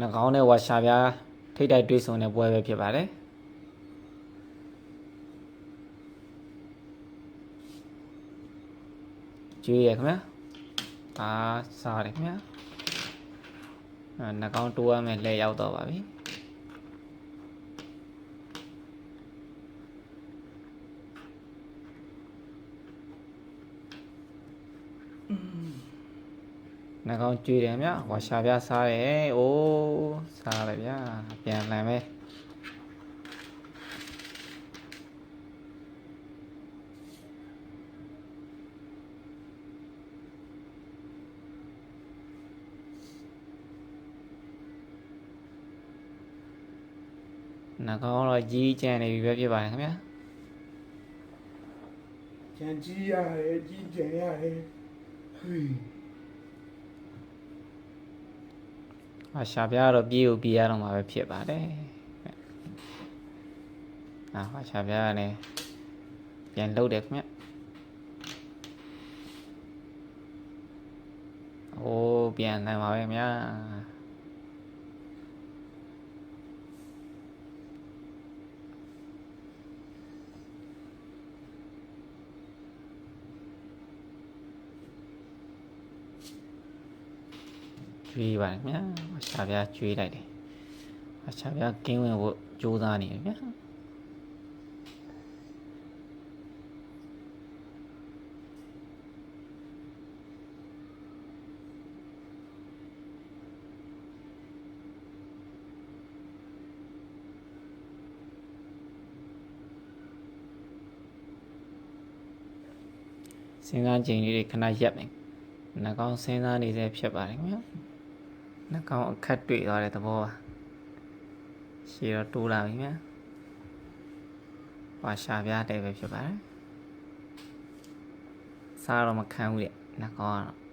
နှကောင်းနဲ့ဝါရှာပြားထိတ်တိုက်တွေးဆုံတဲ့ပွဲပဲဖြစ်ပါတယ်ကျွေးရခင်ဗျာအာစားတယ်ခင်ဗျာအဲနှကောင်းတိုးရမယ်လဲရောက်တော့ပါပြီ နှကောင်းကျွေးတယ်ခင်ဗျာဝါရှာပြားစားတယ်အိုးစားတယ်ဗျာပြန်လန်ပဲနှကောင်းတော့ကြီးကျန်နေပြီပဲဖြစ်ပါတယ်ခင်ဗျာကြံကြီးရတယ်ကြီးကျန်ရတယ်ဟေး အရှာပြားတော့ပြေးကိုပြေးရတော့မှာပဲဖြစ်ပါတယ်အာအရှာပြားကလည်းပြန်လှုပ်တယ်ခင်ဗျအိုးပြန်နိုင်ပါပဲခင်ဗျာ ကျွေးပါတယ်ခင်ဗျာအရှာပြားကျွေးလိုက်တယ်အရှာပြားကင်းဝင်ဖို့ကြိုးစားနေတယ်ဗျာစဉ်းစားချိန်လေးတွေခဏရပ်မယ်နှာခေါင်းစဉ်းစားနေတဲ့ဖြစ်ပါတယ်ခင်ဗျာ နှာခေါင်းအခက်တွေ့သွားတဲ့သဘောပါရှည်တော့တိုးလာပြီခင်ဗျာပါရှာပြားတဲ့ပဲဖြစ်ပါတယ်စားတော့မခံဘူးတဲ့နှာခေါင်းကတော့